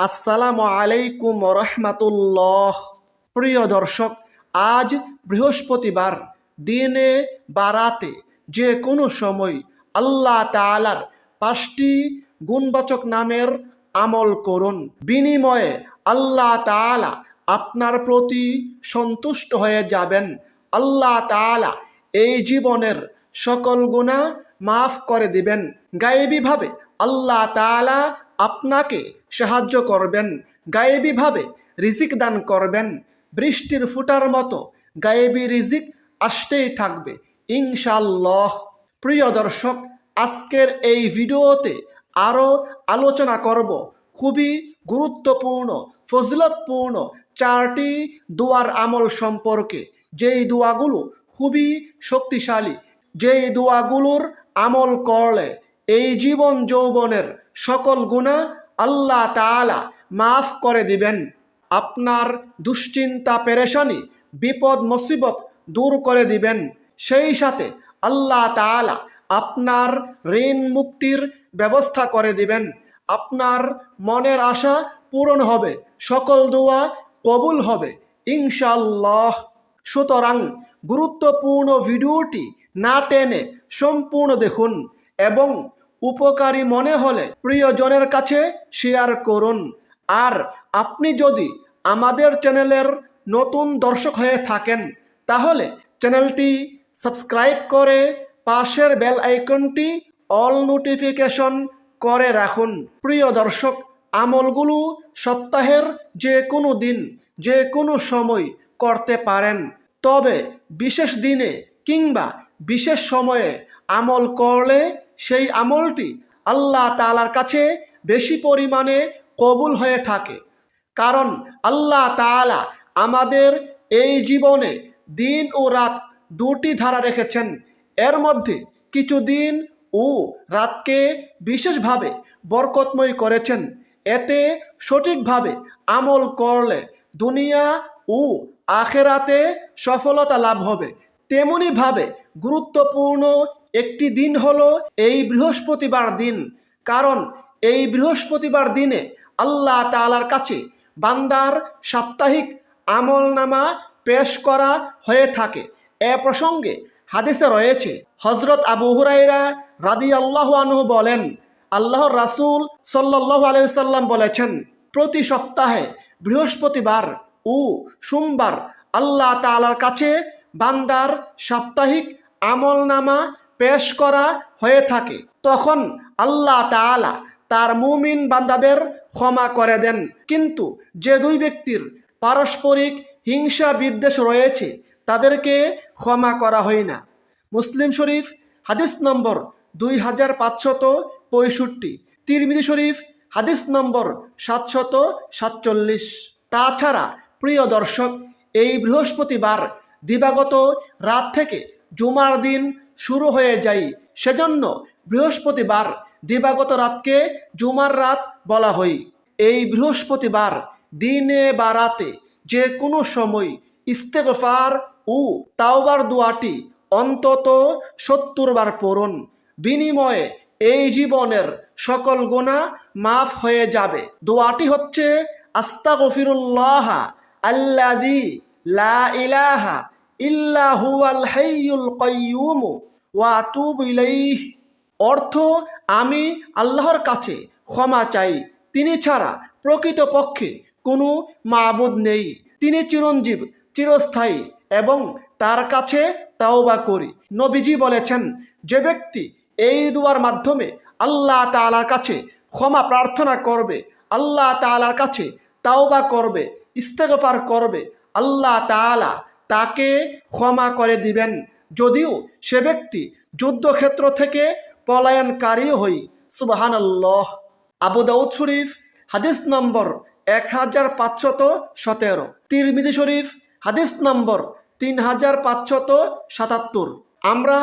আসসালামু আলাইকুম রহমাতুল্লাহ প্রিয় দর্শক, আজ বৃহস্পতিবার, দিনে বা রাতে যে কোনো সময় আল্লাহ তাআলার পাঁচটি গুণবাচক নামের আমল করুন। বিনিময়ে আল্লাহ তাআলা আপনার প্রতি সন্তুষ্ট হয়ে যাবেন। আল্লাহ তাআলা এই জীবনের সকল গুণা মাফ করে দিবেন। গায়েবীভাবে আল্লাহ তাআলা আপনাকে সাহায্য করবেন, গায়েবীভাবে রিজিক দান করবেন, বৃষ্টির ফুটার মতো গায়েবী রিজিক আসতেই থাকবে। ইনশাল্লাহ প্রিয় দর্শক, আজকের এই ভিডিওতে আরও আলোচনা করব খুবই গুরুত্বপূর্ণ, ফজলতপূর্ণ চারটি দোয়ার আমল সম্পর্কে। যেই দোয়াগুলো খুবই শক্তিশালী, যেই দোয়াগুলোর আমল করলে এই জীবন যৌবনের সকল গুণা আল্লাহ তাআলা মাফ করে দিবেন। আপনার দুশ্চিন্তা, পেরেশানি, বিপদ, মুসিবত দূর করে দিবেন। সেই সাথে আল্লাহ তাআলা আপনার ঋণ মুক্তির ব্যবস্থা করে দিবেন। আপনার মনের আশা পূরণ হবে, সকল দোয়া কবুল হবে ইনশাল্লাহ সুতরাং গুরুত্বপূর্ণ ভিডিওটি না টেনে সম্পূর্ণ দেখুন। এবং উপকারী মনে হলে প্রিয়জনের কাছে শেয়ার করুন। আর আপনি যদি আমাদের চ্যানেলের নতুন দর্শক হয়ে থাকেন, তাহলে চ্যানেলটি সাবস্ক্রাইব করে পাশের বেল আইকনটি অল নোটিফিকেশন করে রাখুন। প্রিয় দর্শক, আমলগুলো সপ্তাহের যে কোনো দিন যে কোনো সময় করতে পারেন। তবে বিশেষ দিনে কিংবা বিশেষ সময়ে আমল করলে সেই আমলটি আল্লাহ তালার কাছে বেশি পরিমাণে কবুল হয়ে থাকে। কারণ আল্লাহ তাআলা আমাদের এই জীবনে দিন ও রাত দুটি ধারা রেখেছেন। এর মধ্যে কিছু দিন ও রাতকে বিশেষভাবে বরকতময় করেছেন। এতে সঠিকভাবে আমল করলে দুনিয়া ও আখেরাতে সফলতা লাভ হবে। তেমনিভাবে গুরুত্বপূর্ণ একটি দিন হলো এই বৃহস্পতিবার দিন। কারণ এই বৃহস্পতিবার দিনে আল্লাহ তাআলার কাছে বান্দার সাপ্তাহিক আমল নামা পেশ করা হয়ে থাকে। এ প্রসঙ্গে হাদিসে রয়েছে হজরত আবু হুরাইরা রাদি আল্লাহ আনহু বলেন, আল্লাহর রাসূল সাল্লাহ আলাইসাল্লাম বলেছেন, প্রতি সপ্তাহে বৃহস্পতিবার ও সোমবার আল্লাহ তাআলার কাছে বান্দার সাপ্তাহিক আমল নামা পেশ করা হয়ে থাকে, তখন আল্লাহ তাআলা তার মুমিন বান্দাদের ক্ষমা করে দেন। কিন্তু যে দুই ব্যক্তির পারস্পরিক হিংসা বিদ্বেষ রয়েছে, তাদেরকে ক্ষমা করা হয় না। মুসলিম শরীফ, হাদিস নম্বর দুই হাজার পাঁচশত পঁয়ষট্টি। তিরমিদি শরীফ, হাদিস নম্বর সাতশত সাতচল্লিশ। তাছাড়া, প্রিয় দর্শক, এই বৃহস্পতিবার দিবাগত রাত থেকে জুমার দিন শুরু হয়ে যায়। সেজন্য বৃহস্পতিবার দিবাগত রাতকে জুমার রাত বলা হয়। এই বৃহস্পতিবার দিনে বা রাতে যে কোনো সময় ইস্তেগফার ও তাওবার দোয়াটি অন্তত সত্তর বার পড়ুন। বিনিময়ে এই জীবনের সকল গোনা মাফ হয়ে যাবে। দোয়াটি হচ্ছে আস্তা গফিরুল্লাহ আল্লাদি লা ইলাহা ইল্লা হুয়াল হাইয়ুল কাইয়ুম ওয়া আতুবু ইলাইহ। অর্থ, আমি আল্লাহর কাছে ক্ষমা চাই। তিনি ছাড়া প্রকৃতপক্ষে কোনো মাবুদ নেই। তিনি চিরঞ্জীব, চিরস্থায়ী এবং তার কাছে তাওবা করি। নবীজি বলেছেন, যে ব্যক্তি এই দুয়ার মাধ্যমে আল্লাহ তাআলার কাছে ক্ষমা প্রার্থনা করবে, আল্লাহ তালার কাছে তাওবা করবে, ইস্তেগফার করবে, আল্লাহ তাআলা তাকে ক্ষমা করে দিবেন। যদিও সে ব্যক্তি যুদ্ধক্ষেত্র থেকে পলায়নকারীও হই সুবাহান আল্লাহ আবু দাউদ শরীফ, হাদিস নম্বর এক হাজার পাঁচশত সতেরো। তিরমিদি শরীফ, হাদিস নম্বর তিন হাজার পাঁচশত সাতাত্তর। আমরা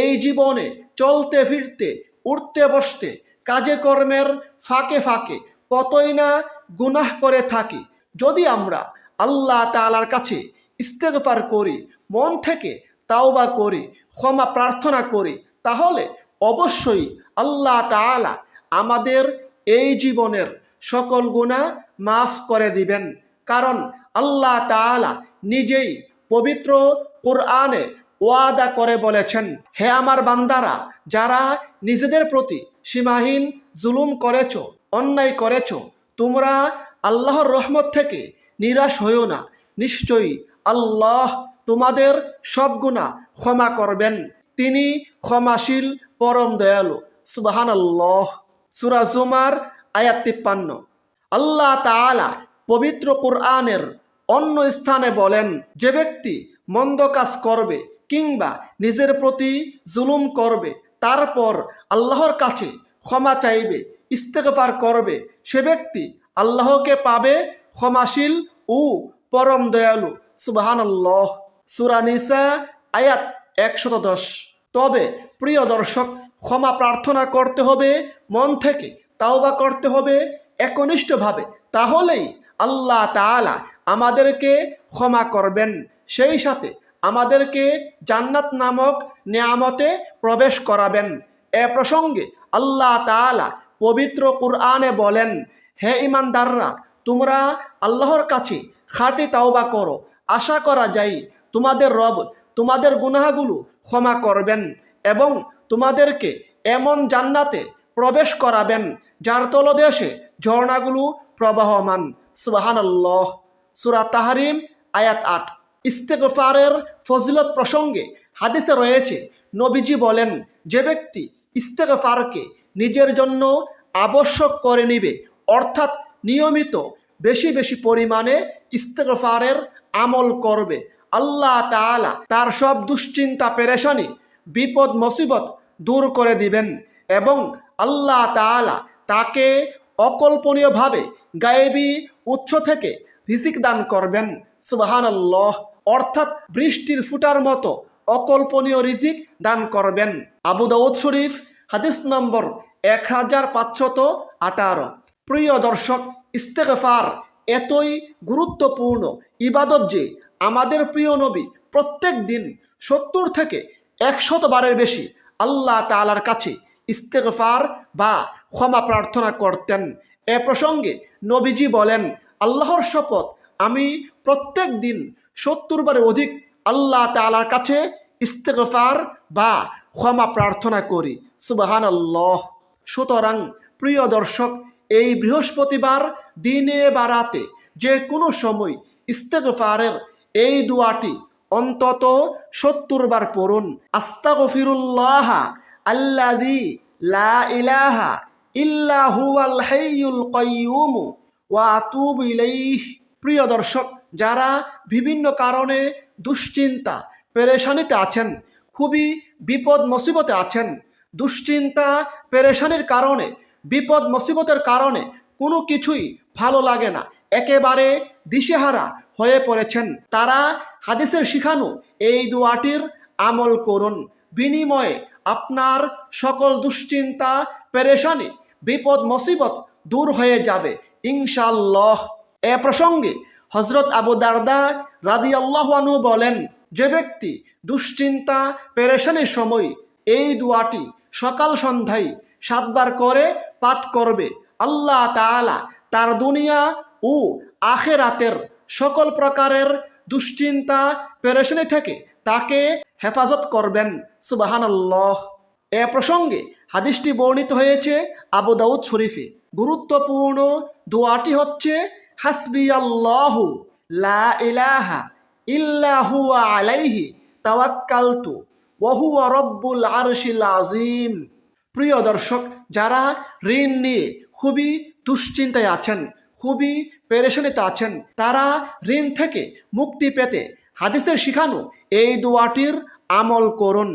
এই জীবনে চলতে ফিরতে, উঠতে বসতে, কাজে কর্মের ফাঁকে ফাঁকে কতই না গুনাহ করে থাকি, যদি আমরা আল্লাহ তালার কাছে ইস্তেগফার করি, মন থেকে তাওবা করি, ক্ষমা প্রার্থনা করি, তাহলে অবশ্যই আল্লাহ তাআলা আমাদের এই জীবনের সকল গুণা মাফ করে দিবেন। কারণ আল্লাহ তাআলা নিজেই পবিত্র কোরআনে ওয়াদা করে বলেছেন, হে আমার বান্দারা, যারা নিজেদের প্রতি সীমাহীন জুলুম করেছ, অন্যায় করেছ, তোমরা আল্লাহর রহমত থেকে নিরাশ হইও না। নিশ্চয়ই আল্লাহ তোমাদের সব গুণা ক্ষমা করবেন। তিনি ক্ষমাশীল, পরম দয়ালু। সুবাহান আল্লাহ সুরা জুমার আয়াত তিপ্পান্ন। আল্লাহ তাআলা পবিত্র কোরআনের অন্য স্থানে বলেন, যে ব্যক্তি মন্দ কাজ করবে কিংবা নিজের প্রতি জুলুম করবে, তারপর আল্লাহর কাছে ক্ষমা চাইবে ইস্তেকবার করবে, সে ব্যক্তি আল্লাহকে পাবে ক্ষমাশীল ও পরম দয়ালু। সুবাহান আল্লাহ সুরা নিসা, আয়াত একশত দশ। তবে প্রিয় দর্শক, ক্ষমা প্রার্থনা করতে হবে, মন থেকে তাওবা করতে হবে একনিষ্ঠভাবে। তাহলেই আল্লাহ তাআলা আমাদেরকে ক্ষমা করবেন। সেই সাথে আমাদেরকে জান্নাত নামক নিয়ামতে প্রবেশ করাবেন। এ প্রসঙ্গে আল্লাহ তাআলা পবিত্র কুরআনে বলেন, হে ইমানদাররা, তোমরা আল্লাহর কাছে খাঁটি তাওবা করো। আশা করা যায়, তোমাদের রব তোমাদের গুনাহগুলো ক্ষমা করবেন এবং তোমাদেরকে এমন জান্নাতে প্রবেশ করাবেন, যার তলদেশে ঝর্ণাগুলো প্রবাহমান। সুবাহান আল্লাহ সুরা তাহারিম, আয়াত আট। ইস্তেকফারের ফজিলত প্রসঙ্গে হাদিসে রয়েছে, নবীজি বলেন, যে ব্যক্তি ইস্তেগফারকে নিজের জন্য আবশ্যক করে নিবে, অর্থাৎ নিয়মিত বেশি বেশি পরিমাণে ইস্তেগফারের আমল করবে। আল্লাহ তাআলা তার সব দুশ্চিন্তা, পেরেশানি, বিপদ, মুসিবত দূর করে দিবেন এবং আল্লাহ তাআলা তাকে অকল্পনীয়ভাবে গায়েবী উৎস থেকে রিজিক দান করবেন। সুবাহান আল্লাহ অর্থাৎ বৃষ্টির ফুটার মতো অকল্পনীয় রিজিক দান করবেন। আবু দাউদ শরীফ, হাদিস নম্বর এক হাজার পাঁচশত আঠারো। প্রিয় দর্শক ইস্তেগফার এতই গুরুত্বপূর্ণ ইবাদত যে আমাদের প্রিয় নবী প্রত্যেক দিন সত্তর থেকে একশত বারের বেশি আল্লাহ তালার কাছে ইস্তেগফার বা ক্ষমা প্রার্থনা করতেন। এ প্রসঙ্গে নবীজি বলেন, আল্লাহর শপথ আমি প্রত্যেক দিন সত্তর বারের অধিক আল্লাহ তালার কাছে ইস্তেগফার বা ক্ষমা প্রার্থনা করি। সুবাহান আল্লাহ সুতরাং প্রিয় দর্শক এই বৃহস্পতিবার দিনে বা রাতে যে কোনো সময় ইস্তেগফারের এই দুয়াটি অন্তত সত্তর বার পড়ুন। আস্তাগফিরুল্লাহ আল্লাযী লা ইলাহা ইল্লা হুয়াল হাইয়ুল আতুবু ইলাইহি। প্রিয় দর্শক, যারা বিভিন্ন কারণে দুশ্চিন্তা, পেরেশানিতে আছেন, খুবই বিপদ মুসিবতে আছেন, দুশ্চিন্তা, পেরেশানির কারণে বিপদ মুসিবতের কারণে কোনো কিছুই ভালো লাগে না। একেবারে দিশেহারা হয়ে পড়েছেন। তারা হাদিসের শিখানো এই দুয়াটির আমল করুন। বিনিময়ে আপনার সকল দুশ্চিন্তা, পেরেশানি, বিপদ, মুসিবত দূর হয়ে যাবে। ইনশাল্লাহ এ প্রসঙ্গে হজরত আবু দারদা রাদি আল্লাহানু বলেন, যে ব্যক্তি দুশ্চিন্তা, পেরেশানির সময় এই দুয়াটি সকাল সন্ধ্যায় সাতবার করে পাঠ করবে। আল্লাহ তাআলা তার দুনিয়া ও আখেরাতের সকল প্রকারের দুশ্চিন্তা, পেরেশানি থেকে তাকে হেফাজত করবেন। সুবাহান আল্লাহ এ প্রসঙ্গে হাদিসটি বর্ণিত হয়েছে আবু দাউদ শরীফে। গুরুত্বপূর্ণ দোয়াটি হচ্ছে হাসবি আল্লাহ লা ইলাহা ইল্লাহু আলাইহি তাওয়াক্কালতু। আজিম প্রিয় দর্শক, যারা ঋণ নিয়ে খুবই দুশ্চিন্তায় আছেন, খুবই পেরেশানিতে আছেন, তারা ঋণ থেকে মুক্তি পেতে হাদিসের শিখানো এই দোয়াটির আমল করুন।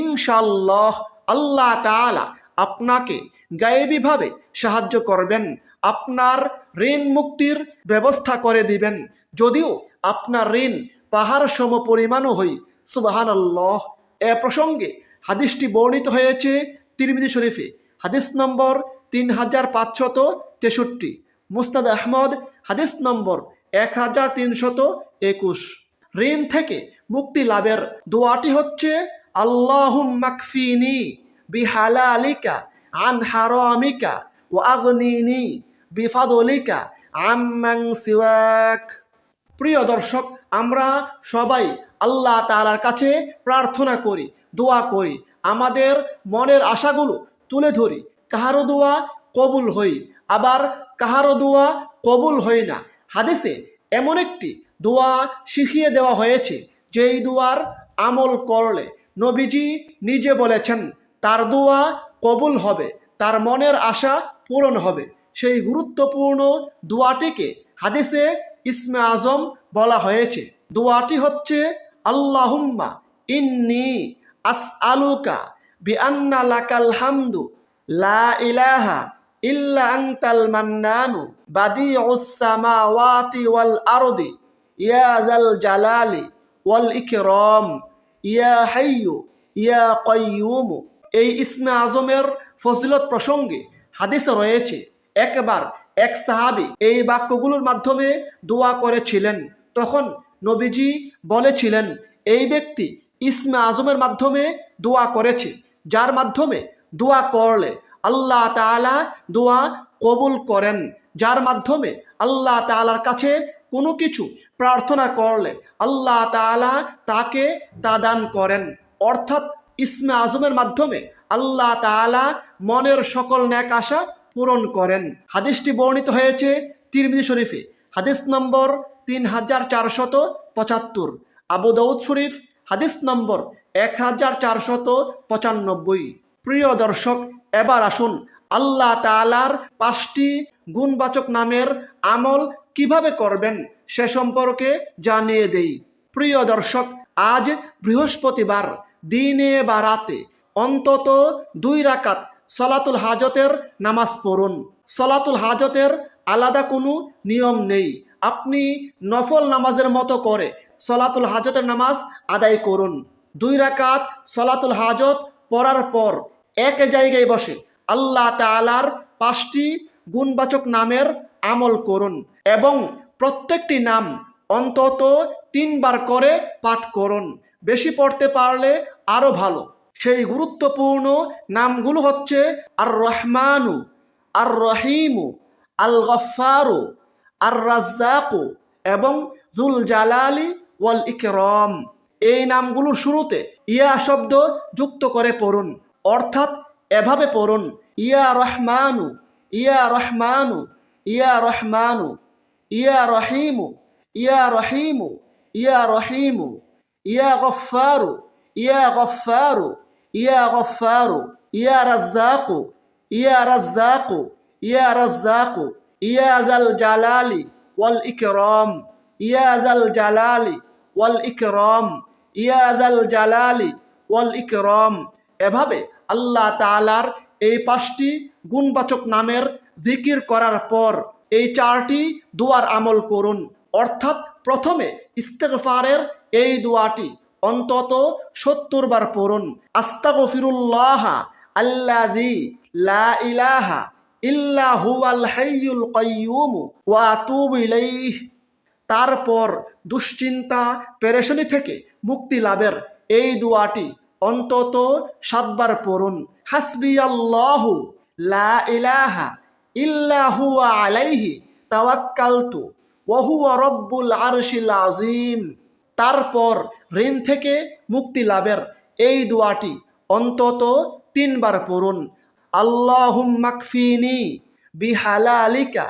ইনশাল্লাহ আল্লাহ তাআলা আপনাকে গায়েবীভাবে সাহায্য করবেন, আপনার ঋণ মুক্তির ব্যবস্থা করে দিবেন। যদিও আপনার ঋণ পাহাড় সম পরিমাণও হই সুবাহান আল্লাহ এ প্রসঙ্গে হাদিসটি বর্ণিত হয়েছে তিরমিজি শরীফে। হাদিস নম্বর তিন হাজার পাঁচশত তেষট্টি। মুস্তাদ আহমদ, হাদিস নম্বর এক হাজার তিনশত একুশ। ঋণ থেকে মুক্তি লাভের দোয়াটি হচ্ছে আল্লাহ মাকফিনি বিহালালিকা, আন হারামিকা ও আগনিনি বিফাদলিকা আম্মাং সিওয়াক। প্রিয় দর্শক আমরা সবাই আল্লাহ তাআলার কাছে প্রার্থনা করি, দোয়া করি, আমাদের মনের আশাগুলো তুলে ধরি। কাহারো দোয়া কবুল হই, আবার কাহারো দোয়া কবুল হয় না। হাদিসে এমন একটি দোয়া শিখিয়ে দেওয়া হয়েছে, যেই দোয়ার আমল করলে নবীজি নিজে বলেছেন, তার দোয়া কবুল হবে, তার মনের আশা পূরণ হবে। সেই গুরুত্বপূর্ণ দোয়াটিকে হাদিসে ইসমে আজম বলা হয়েছে। দোয়াটি হচ্ছে, আল্লাহুম্মা ইন্নি আস আলুকা বিআন্না লাকাল হামদু, লা ইলাহা ইল্লা আনতাল মান্নানু বাদিউস সামাওয়াতি ওয়াল আরদি, ইয়া যাল জালালি ওয়াল ইকরাম, ইয়া হাইয়ু, ইয়া কাইয়ুম। এই ইসমে আজমের ফজিলত প্রসঙ্গে হাদিসে রয়েছে, একবার এক সাহাবি এই বাক্যগুলোর মাধ্যমে দোয়া করেছিলেন। তখন নবীজি বলেছিলেন, এই ব্যক্তি ইসমে আজমের মাধ্যমে দোয়া করেছে। যার মাধ্যমে দোয়া করলে আল্লাহ তাআলা দোয়া কবুল করেন। যার মাধ্যমে আল্লাহ তাআলার কাছে কোনো কিছু প্রার্থনা করলে আল্লাহ তাআলা তাকে তা দান করেন। অর্থাৎ ইসমে আজমের মাধ্যমে আল্লাহ তাআলা মনের সকল ন্যাক আশা পূরণ করেন। হাদিসটি বর্ণিত হয়েছে তিরমিজি শরীফে। হাদিস নম্বর তিন হাজার চারশত পঁচাত্তর। আবু দাউদ শরীফ, হাদিস নম্বর এক হাজার চারশত পঁচানব্বই। প্রিয় দর্শক, এবার আসুন আল্লাহ তাআলার পাঁচটি গুণবাচক নামের আমল কীভাবে করবেন সে সম্পর্কে জানিয়ে দেই। প্রিয় দর্শক, আজ বৃহস্পতিবার, দিনে বা রাতে অন্তত দুই রাকাত সলাতুল হাজতের নামাজ পড়ুন। সলাতুল হাজতের আলাদা কোনো নিয়ম নেই। আপনি নফল নামাজের মতো করে সলাতুল হাজতের নামাজ আদায় করুন। দুই রাকাত সলাতুল হাজত পড়ার পর এক জায়গায় বসে আল্লাহ তাআলার পাঁচটি গুণবাচক নামের আমল করুন এবং প্রত্যেকটি নাম অন্তত তিনবার করে পাঠ করুন। বেশি পড়তে পারলে আরও ভালো। সেই গুরুত্বপূর্ণ নামগুলো হচ্ছে আর রহমানু আর রহিমু আল গফারু আর রাজ্জাকু এবং জুল জালালি ওয়াল ইকরম এই নামগুলোর শুরুতে ইয়া শব্দ যুক্ত করে পড়ুন, অর্থাৎ এভাবে পড়ুন, ইয়া রহমানু ইয়া রহমানু ইয়া রহমানু, ইয়া রহিমু ইয়া রহিমু ইয়া রহিমু, ইয়া গফারু ইয়া গফারু ইয়া গফারু ইয়া রাজ্জাকু ইয়া রাজ্জাকু ইয়া রাজ্জাকু। ইয়া যাল জালালি ওয়াল ইকরাম, ইয়া যাল জালালি ওয়াল ইকরাম, ইয়া যাল জালালি ওয়াল ইকরাম। এভাবে আল্লাহ তালার এই পাঁচটি গুণবাচক নামের জিকির করার পর এই চারটি দুয়ার আমল করুন। অর্থাৎ প্রথমে ইস্তেগফারের এই দোয়াটি অন্তত সত্তর বার পড়ুন। আস্তাগফিরুল্লাহ আল্লাযী লা ইলাহা ইল্লা হুয়াল হাইয়ুল কাইয়্যুম ওয়া আতুবু ইলাইহি। তারপর দুশ্চিন্তা, পেরেশানি থেকে মুক্তি লাভের এই দোয়াটি অন্তত সাতবার পড়ুন। হাসবি আল্লাহ লা ইলাহা ইল্লা হুয়া আলাইহি, তাওয়াক্কালতু ওয়া হুয়া রব্বুল আরশিল আযীম। তারপর ঋণ থেকে মুক্তি লাভের এই দোয়াটি অন্তত তিনবার পড়ুন। আল্লাহুম্মাকফিনি বিহালালিকা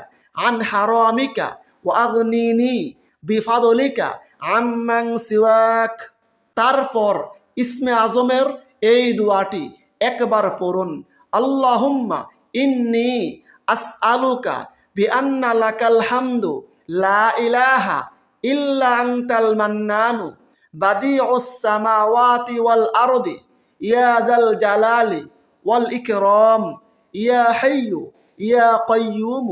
আন হারামিকা ওয়া আগনিনি বিফাদলিকা আম্মাং সিওয়াক। তারপর ইসমে আজমের এই দোয়াটি একবার পড়ুন, আল্লাহুম্মা ইন্নি আসআলুকা বিআন্না লাকাল হামদু লা ইলাহা ইল্লা আনতাল মান্নানু বাদিউস সামাওয়াতি ওয়াল আরদি। ইয়া যাল জালালি ওয়াল ইকরম, ইয়া হাইয়ু, ইয়া কাইয়ুম।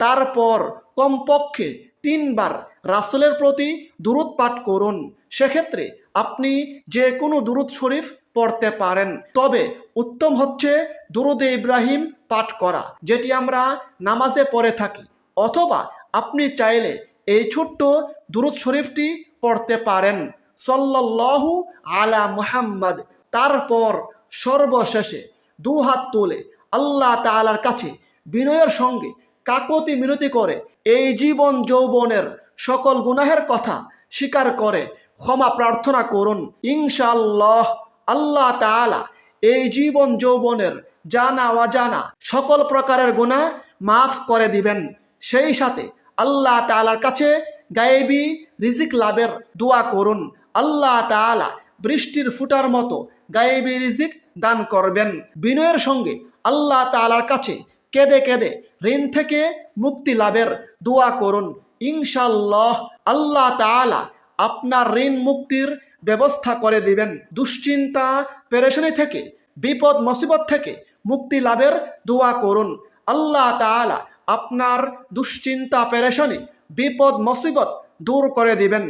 তারপর কমপক্ষে তিনবার রাসূলের প্রতি দুরুদ পাঠ করুন। সেক্ষেত্রে আপনি যে কোনো দুরুদ শরীফ পড়তে পারেন। তবে উত্তম হচ্ছে দুরুদে ইব্রাহিম পাঠ করা, যেটি আমরা নামাজে পড়ে থাকি। অথবা আপনি চাইলে এই ছোট্ট দুরুদ শরীফটি পড়তে পারেন। সল্লাল্লাহু আলা মুহাম্মদ। তারপর সর্বশেষে দু হাত তুলে, আল্লাহ তাআলার কাছে বিনয়ের সঙ্গে কাকতি মিনতি করে। এই জীবন যৌবনের সকল গুনাহের কথা স্বীকার করে। ক্ষমা প্রার্থনা করুন, ইনশাআল্লাহ আল্লাহ তাআলা এই জীবন যৌবনের জানা অজানা সকল প্রকারের গুণা মাফ করে দিবেন। সেই সাথে আল্লাহ তাআলার কাছে গায়েবী রিজিক লাভের দোয়া করুন। আল্লাহ তাআলা বৃষ্টির ফুটার মতো গায়েবী রিজিক দান করবেন। বিনয়ের সঙ্গে আল্লাহ তাআলার কাছে কেঁদে কেঁদে ঋণ থেকে মুক্তি লাভের দোয়া করুন। ইনশাল্লাহ আল্লাহ তাআলা আপনার ঋণ মুক্তির ব্যবস্থা করে দিবেন। দুশ্চিন্তা, পেরেশানি থেকে, বিপদ, মুসিবত থেকে মুক্তি লাভের দোয়া করুন। আল্লাহ তাআলা আপনার দুশ্চিন্তা, পেরেশানি, বিপদ, মুসিবত দূর করে দিবেন।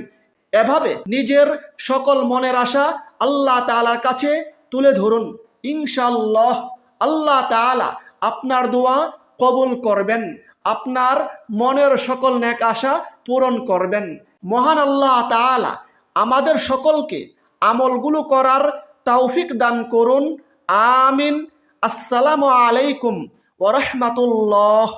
এভাবে নিজের সকল মনের আশা আল্লাহ তাআলার কাছে তুলে ধরুন। ইনশাল্লাহ আল্লাহ তাআলা আপনার দোয়া কবুল করবেন। আপনার মনের সকল নেক আশা পূরণ করবেন। মহান আল্লাহ তাআলা আমাদের সকলকে আমলগুলো করার তৌফিক দান করুন। আমিন। আসসালামু আলাইকুম ওরহমাতুল্লাহ